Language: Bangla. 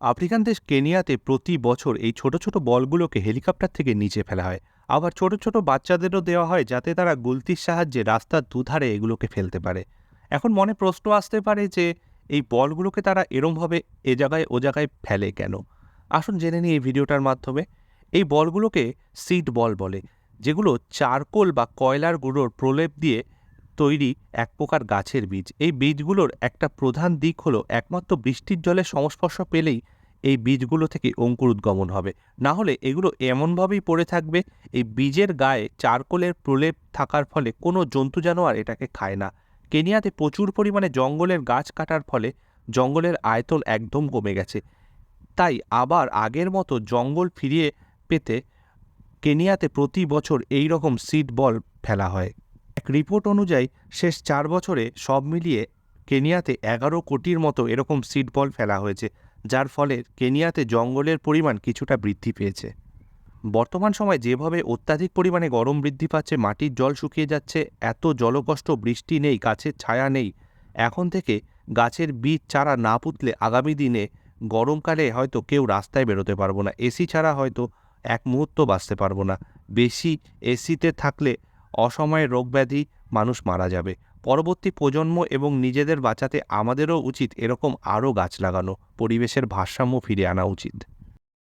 আফ্রিকান দেশ কেনিয়াতে প্রতি বছর এই ছোট ছোট বলগুলোকে হেলিকপ্টার থেকে নিচে ফেলা হয়। আবার ছোট ছোট বাচ্চাদেরও দেওয়া হয় যাতে তারা গুলতির সাহায্যে রাস্তার দুধারে এগুলোকে ফেলতে পারে। এখন মনে প্রশ্ন আসতে পারে যে, এই বলগুলোকে তারা এরমভাবে এ জায়গায় ও জায়গায় ফেলে কেন? আসুন জেনে নিই এই ভিডিওটার মাধ্যমে। এই বলগুলোকে সিড বল বলে, যেগুলো চারকোল বা কয়লার গুঁড়োর প্রলেপ দিয়ে তৈরি এক প্রকার গাছের বীজ। এই বীজগুলোর একটা প্রধান দিক হলো একমাত্র বৃষ্টির জলের সংস্পর্শ পেলেই এই বীজগুলো থেকে অঙ্কুর উদ্গমন হবে। না হলে এগুলো এমনভাবেই পড়ে থাকবে, এই বীজের গায়ে চারকোলের প্রলেপ থাকার ফলে কোনো জন্তু জানোয়ার এটাকে খায় না। কেনিয়াতে প্রচুর পরিমাণে জঙ্গলের গাছ কাটার ফলে জঙ্গলের আয়তন একদম কমে গেছে। তাই আবার আগের মতো জঙ্গল ফিরিয়ে পেতে কেনিয়াতে প্রতি বছর এই রকম সিড বল ফেলা হয়। রিপোর্ট অনুযায়ী শেষ চার বছরে সব মিলিয়ে কেনিয়াতে এগারো কোটির মতো এরকম সিড বল ফেলা হয়েছে, যার ফলে কেনিয়াতে জঙ্গলের পরিমাণ কিছুটা বৃদ্ধি পেয়েছে। বর্তমান সময়ে যেভাবে অত্যাধিক পরিমাণে গরম বৃদ্ধি পাচ্ছে, মাটির জল শুকিয়ে যাচ্ছে, এত জলকষ্ট বৃষ্টি নেই, গাছের ছায়া নেই, এখন থেকে গাছের বীজ চারা না পুতলে আগামী দিনে গরমকালে হয়তো কেউ রাস্তায় বেরোতে পারব না। এসি ছাড়া হয়তো এক মুহূর্ত বাঁচতে পারব না। বেশি এসিতে থাকলে অসময়ে রোগব্যাধি মানুষ মারা যাবে। পরবর্তী প্রজন্ম এবং নিজেদের বাঁচাতে আমাদেরও উচিত এরকম আরও গাছ লাগানো, পরিবেশের ভারসাম্য ফিরে আনা উচিত।